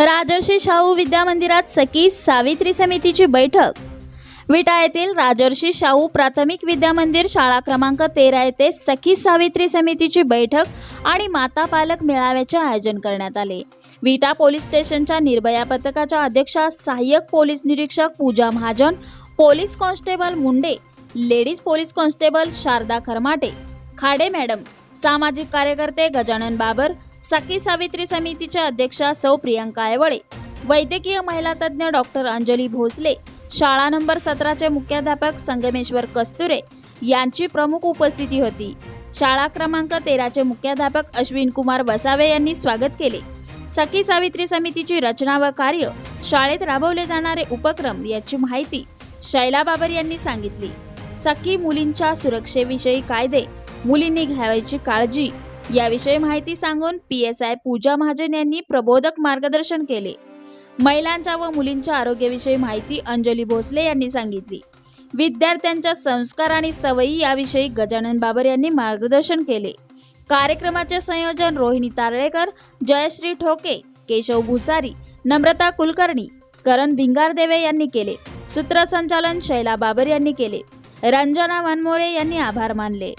राजर्षी शाहू विद्या मंदिरात सखी सावित्री समितीची बैठक. विटा येथील राजर्षी शाहू प्राथमिक विद्या मंदिर शाळा क्रमांक तेरा येथे सखी सावित्री समितीची बैठक आणि माता पालक मेळाव्याचे आयोजन करण्यात आले. विटा पोलीस स्टेशनच्या निर्भया पथकाच्या अध्यक्षा सहाय्यक पोलीस निरीक्षक Pooja Mahajan police constable Munde ladies police constable Sharada Kharmate Khade madam सामाजिक कार्यकर्ते गजानन बाबर सखी सावित्री समितीच्या अध्यक्षा सौ प्रियंका ऐवळे वैद्यकीय महिला तज्ज्ञ डॉक्टर अंजली भोसले शाळा नंबर सतराचे मुख्याध्यापक संगमेश्वर कस्तुरे यांची प्रमुख उपस्थिती होती. शाळा क्रमांक तेराचे मुख्याध्यापक अश्विन कुमार वसावे यांनी स्वागत केले. सखी सावित्री समितीची रचना व कार्य शाळेत राबवले जाणारे उपक्रम याची माहिती शैला बाबर यांनी सांगितली. सखी मुलींच्या सुरक्षेविषयी कायदे मुलींनी घ्यावयाची काळजी याविषयी माहिती सांगून P S I Pooja Mahajan यांनी प्रबोधक मार्गदर्शन केले. महिलांच्या व मुलींच्या आरोग्याविषयी माहिती अंजली भोसले यांनी सांगितली. विद्यार्थ्यांच्या संस्कार आणि सवयी याविषयी गजानन बाबर यांनी मार्गदर्शन केले. कार्यक्रमाचे संयोजन रोहिणी तारळेकर जयश्री ठोके केशव भुसारी नम्रता कुलकर्णी करण भिंगारदेवे यांनी केले. सूत्रसंचालन शैला बाबर यांनी केले. रंजना वनमोरे यांनी आभार मानले.